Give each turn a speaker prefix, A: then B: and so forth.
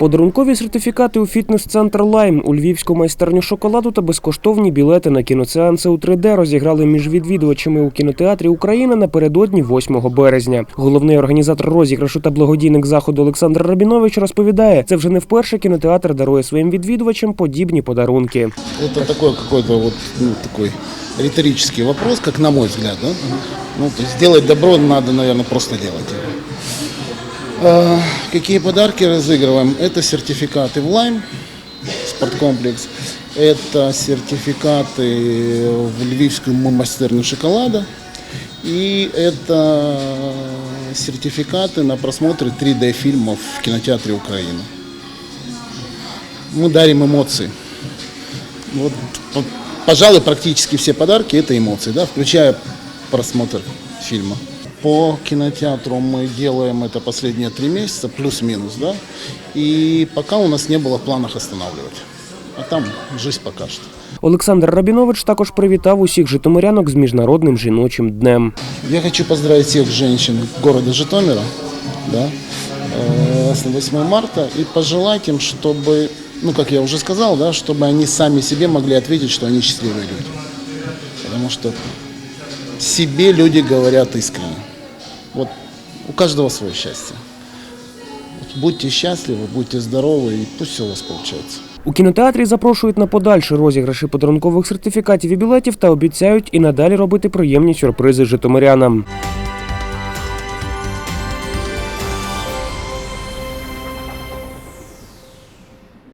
A: Подарункові сертифікати у фітнес-центр Лайм у львівську майстерню шоколаду та безкоштовні білети на кіносеанси у 3D розіграли між відвідувачами у кінотеатрі Україна напередодні 8 березня. Головний організатор розіграшу та благодійник заходу Олександр Рабінович розповідає, це вже не вперше кінотеатр дарує своїм відвідувачам подібні подарунки.
B: Такой какой-то вот ну, такой риторический вопрос, как на мой взгляд, да? Ну, то есть делать добро надо, наверное, просто. А, какие подарки разыгрываем? Это сертификаты в Лайм, спорткомплекс. Это сертификаты в Львивскую мастерню шоколада. И это сертификаты на просмотр 3D-фильмов в кинотеатре Украины. Мы дарим эмоции. Вот, пожалуй, практически все подарки это эмоции, да, включая просмотр фильма. По кинотеатру мы делаем это последние три месяца, плюс-минус, да, и пока у нас не было в планах останавливать. А там жизнь покажет.
A: Олександр Рабінович також привітав усіх житомирянок з міжнародним жіночим днем.
B: Я хочу поздравить всех женщин города Житомира, да, э, с 8 марта и пожелать им, чтобы, ну, как я уже сказал, да, чтобы они сами себе могли ответить, что они счастливые люди. Потому что себе люди говорят искренне. Вот у каждого свое счастье. Будьте счастливы, будьте здоровы, и пусть все у вас получается.
A: У кінотеатрі запрошують на подальші розіграші подарункових сертифікатів і білетів та обіцяють і надалі робити приємні сюрпризи житомирянам.